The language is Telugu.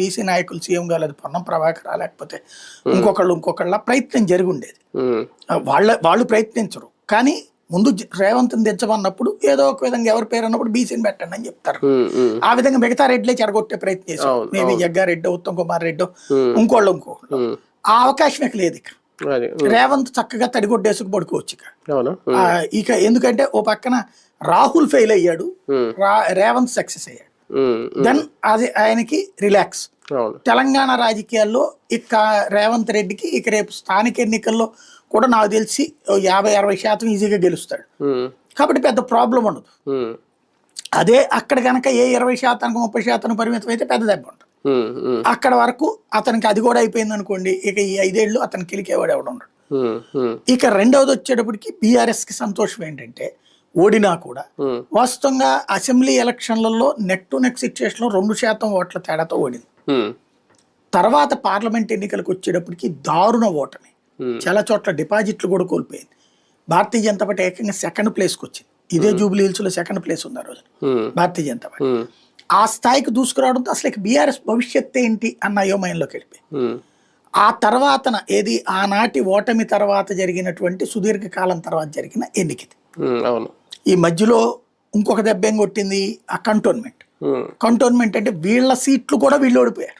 బీసీ నాయకులు సీఎం కాలేదు పొన్నం ప్రభాకర్ లేకపోతే ఇంకొకళ్ళు ఇంకొకళ్ళ ప్రయత్నం జరిగి ఉండేది. వాళ్ళ వాళ్ళు ప్రయత్నించరు. కానీ ముందు రేవంత్ని దించమన్నప్పుడు ఏదో ఒక విధంగా ఎవరి పేరు అన్నప్పుడు బీసీని పెట్టండి అని చెప్తారు. ఆ విధంగా మిగతా రెడ్లే చెడగొట్టే ప్రయత్నం చేశారు. మేబీ జగ్గారెడ్డి ఉత్తమ్ కుమార్ రెడ్డి. ఇంకోళ్ళు ఇంకోళ్ళు. ఆ అవకాశం ఇక లేదు ఇక రేవంత్ చక్కగా తడిగొడ్డేసుకు పడుకోవచ్చు ఇక. ఇక ఎందుకంటే ఓ పక్కన రాహుల్ ఫెయిల్ అయ్యాడు. రేవంత్ సక్సెస్ అయ్యాడు. దెన్ అది ఆయనకి రిలాక్స్ తెలంగాణ రాజకీయాల్లో ఇక రేవంత్ రెడ్డికి ఇక రేపు స్థానిక ఎన్నికల్లో కూడా నాకు తెలిసి యాభై అరవై శాతం ఈజీగా గెలుస్తాడు. కాబట్టి పెద్ద ప్రాబ్లం ఉండదు. అదే అక్కడ కనుక ఏ ఇరవై శాతానికి ముప్పై శాతం పరిమితం అయితే పెద్ద దెబ్బ ఉంటుంది. అక్కడ వరకు అతనికి అది కూడా అయిపోయింది అనుకోండి ఇక ఈ ఐదేళ్ళు అతను కిలికేవాడు ఎవడు ఉండడు. ఇక రెండవది వచ్చేటప్పటికి బీఆర్ఎస్కి సంతోషం ఏంటంటే ఓడినా కూడా వాస్తవంగా అసెంబ్లీ ఎలక్షన్లలో నెక్ టు నెక్ సిచ్యువేషన్లో రెండు శాతం ఓట్ల తేడాతో ఓడింది. తర్వాత పార్లమెంట్ ఎన్నికలకు వచ్చేటప్పటికి దారుణ ఓటమి. చాలా చోట్ల డిపాజిట్లు కూడా కోల్పోయింది. భారతీయ జనతా పార్టీ ఏకంగా సెకండ్ ప్లేస్కి వచ్చింది. ఇదే జూబ్లీ హిల్స్లో సెకండ్ ప్లేస్ ఉంది ఆ రోజు భారతీయ జనతా పార్టీ. ఆ స్థాయికి దూసుకురావడంతో అసలు బీఆర్ఎస్ భవిష్యత్ ఏంటి అన్న అయోమయంలోకి వెళ్ళిపోయింది. ఉమ్, ఆ తర్వాతన ఏది ఆనాటి ఓటమి తర్వాత జరిగినటువంటి సుదీర్ఘ కాలం తర్వాత జరిగిన ఎన్నికది. అవును. ఈ మధ్యలో ఇంకొక దెబ్బ ఏం కొట్టింది? ఆ కంటోన్మెంట్ కంటోన్మెంట్ అంటే వీళ్ళ సీట్లు కూడా వీళ్ళు ఓడిపోయారు.